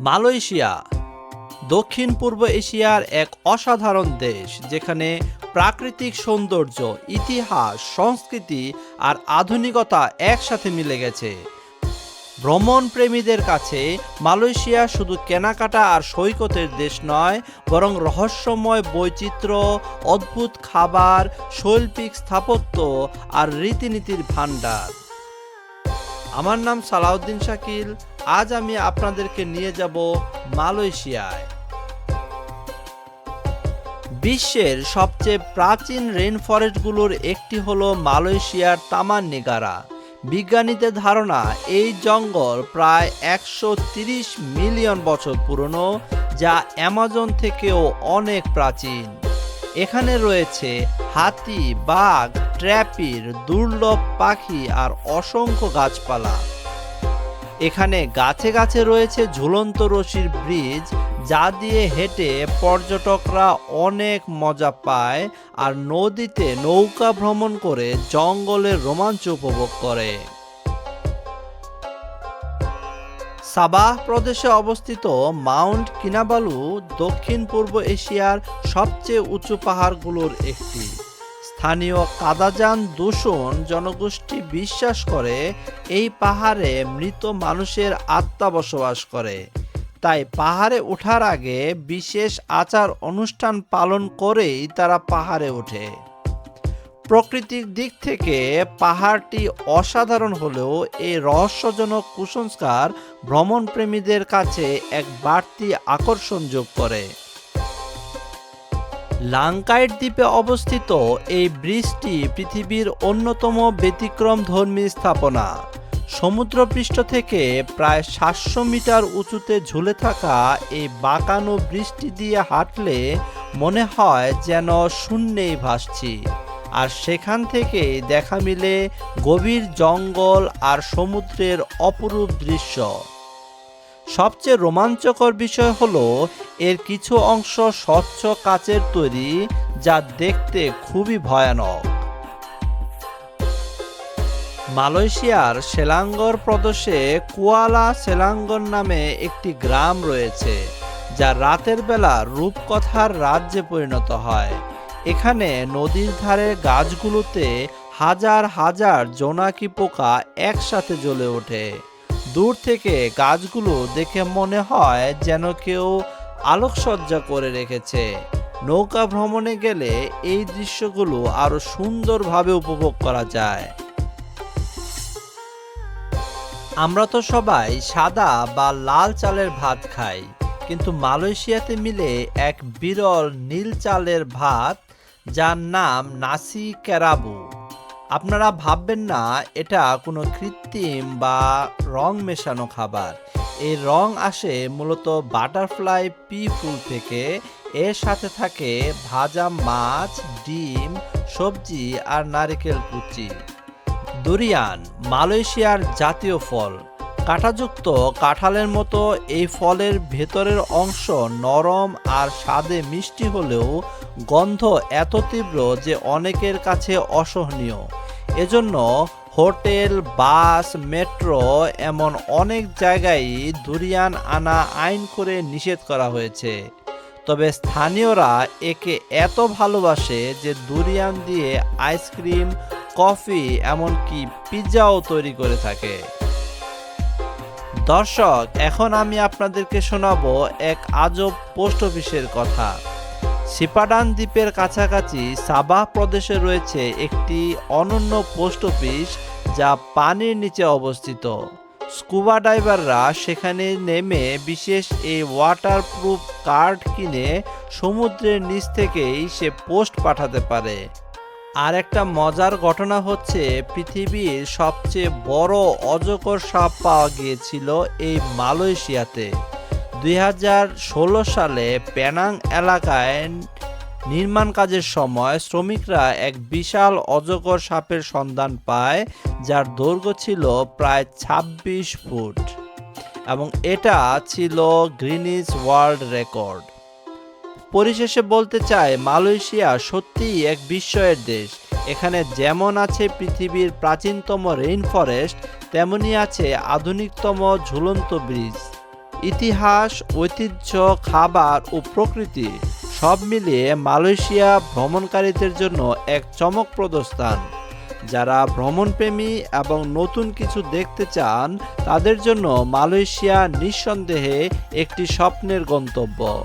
Malaysia, দক্ষিণ পূর্ব এশিয়ার এক অসাধারণ দেশ, যেখানে প্রাকৃতিক সৌন্দর্য, ইতিহাস, সংস্কৃতি আর আধুনিকতা একসাথে মিলে গেছে। ভ্রমণ প্রেমীদের কাছে মালয়েশিয়া শুধু কেনাকাটা আর সৈকতের দেশ নয়, বরং রহস্যময় বৈচিত্র্য, অদ্ভুত খাবার, শৈল্পিক স্থাপত্য আর রীতিনীতির ভাণ্ডার। আমার নাম সালাউদ্দিন শাকিল আজ আমি আপনাদেরকে নিয়ে যাব মালয়েশিয়ায়। বিশ্বের সবচেয়ে প্রাচীন রেন ফরেস্টগুলোর একটি হলো মালয়েশিয়ার তামান নিগারা বিজ্ঞানীদের ধারণা, এই জঙ্গল প্রায় একশো মিলিয়ন বছর পুরনো, যা অ্যামাজন থেকেও অনেক প্রাচীন। এখানে রয়েছে হাতি, বাঘ ট্র্যাপির দুর্লভ পাখি আর অসংখ্য গাছপালা। এখানে গাছে গাছে রয়েছে ঝুলন্ত রশির ব্রিজ, যা দিয়ে হেঁটে পর্যটকরা অনেক মজা পায় আর নদীতে নৌকা ভ্রমণ করে জঙ্গলের রোমাঞ্চ উপভোগ করে। সাবাহ প্রদেশে অবস্থিত মাউন্ট কিনাবালু দক্ষিণ পূর্ব এশিয়ার সবচেয়ে উঁচু পাহাড়গুলোর একটি। স্থানীয় কাদাজান দূষণ জনগোষ্ঠী বিশ্বাস করে এই পাহাড়ে মৃত মানুষের আত্মা বসবাস করে। তাই পাহাড়ে ওঠার আগে বিশেষ আচার অনুষ্ঠান পালন করেই তারা পাহাড়ে ওঠে। প্রকৃতির দিক থেকে পাহাড়টি অসাধারণ হলেও এই রহস্যজনক কুসংস্কার ভ্রমণপ্রেমীদের কাছে এক বাড়তি আকর্ষণ যোগ করে। লাংকাইট দ্বীপে অবস্থিত এই ব্রিজটি পৃথিবীর অন্যতম ব্যতিক্রম ধর্মী স্থাপনা। সমুদ্রপৃষ্ঠ থেকে প্রায় সাতশো মিটার উঁচুতে ঝুলে থাকা এই বাঁকানো বৃষ্টি দিয়ে হাঁটলে মনে হয় যেন শূন্যেই ভাসছি। আর সেখান থেকে দেখা মিলে গভীর জঙ্গল আর সমুদ্রের অপরূপ দৃশ্য। সবচেয়ে রোমাঞ্চকর বিষয় হলো এর কিছু অংশ স্বচ্ছ কাচের তৈরি, যা দেখতে খুবই ভয়ানক। মালয়েশিয়ার সেলাঙ্গর প্রদেশে কুয়ালা সেলাঙ্গর নামে একটি গ্রাম রয়েছে, যা রাতের বেলা রূপকথার রাজ্যে পরিণত হয়। এখানে নদীর ধারের গাছগুলোতে হাজার হাজার জোনাকি পোকা একসাথে জ্বলে ওঠে। দূর থেকে গাছগুলো দেখে মনে হয় যেন কেউ আলোকসজ্জা করে রেখেছে। নৌকা ভ্রমণে গেলে এই দৃশ্যগুলো আরও সুন্দরভাবে উপভোগ করা যায়। আমরা তো সবাই সাদা বা লাল চালের ভাত খাই, কিন্তু মালয়েশিয়াতে মিলে এক বিরল নীল চালের ভাত যার নাম নাসি ক্যারাবু। আপনারা ভাববেন না, এটা কোনো কৃত্রিম বা রং মেশানো খাবার। এই রং আসে মূলত বাটারফ্লাই পি ফুল থেকে। এর সাথে থাকে ভাজা মাছ, ডিম, সবজি আর নারিকেল কুচি। দুরিয়ান, মালয়েশিয়ার জাতীয় ফল। কাঁটাযুক্ত কাঁঠালের মতো এই ফলের ভেতরের অংশ নরম আর স্বাদে মিষ্টি হলেও গন্ধ এত তীব্র যে অনেকের কাছে অসহনীয়। এজন্য হোটেল, বাস, মেট্রো এমন অনেক জায়গায় দুরিয়ান আনা আইন করে নিষেধ করা হয়েছে। তবে স্থানীয়রা একে এত ভালোবাসে যে দুরিয়ান দিয়ে আইসক্রিম, কফি, এমনকি পিৎজাও তৈরি করে থাকে। দর্শক, এখন আমি আপনাদেরকে শোনাবো এক আজব পোস্ট অফিসের কথা। সিপাডান দ্বীপের কাছাকাছি সাবাহ প্রদেশে রয়েছে একটি অনন্য পোস্ট অফিস যা পানির নিচে অবস্থিত। স্কুবা ডাইভাররা সেখানে নেমে বিশেষ এই ওয়াটারপ্রুফ কার্ড কিনে সমুদ্রের নিচ থেকেই সে পোস্ট পাঠাতে পারে। আর একটা মজার ঘটনা হচ্ছে, পৃথিবীর সবচেয়ে বড় অজগর সাপ পাওয়া গিয়েছিল এই মালয়েশিয়াতে। দুই হাজার ষোলো সালে প্যানাং এলাকায় নির্মাণ কাজের সময় শ্রমিকরা এক বিশাল অজগর সাপের সন্ধান পায়, যার দৈর্ঘ্য ছিল প্রায় ২৬ ফুট এবং এটা ছিল গ্রিনিজ ওয়ার্ল্ড রেকর্ড। পরিশেষে বলতে চাই, মালয়েশিয়া সত্যিই এক বিস্ময়ের দেশ। এখানে যেমন আছে পৃথিবীর প্রাচীনতম রেইন ফরেস্ট, তেমনি আছে আধুনিকতম ঝুলন্ত ব্রিজ। ইতিহাস, ঐতিহ্য, খাবার ও প্রকৃতি সব মিলিয়ে মালয়েশিয়া ভ্রমণকারীদের জন্য এক চমকপ্রদ স্থান। যারা ভ্রমণপ্রেমী এবং নতুন কিছু দেখতে চান, তাদের জন্য মালয়েশিয়া নিঃসন্দেহে একটি স্বপ্নের গন্তব্য।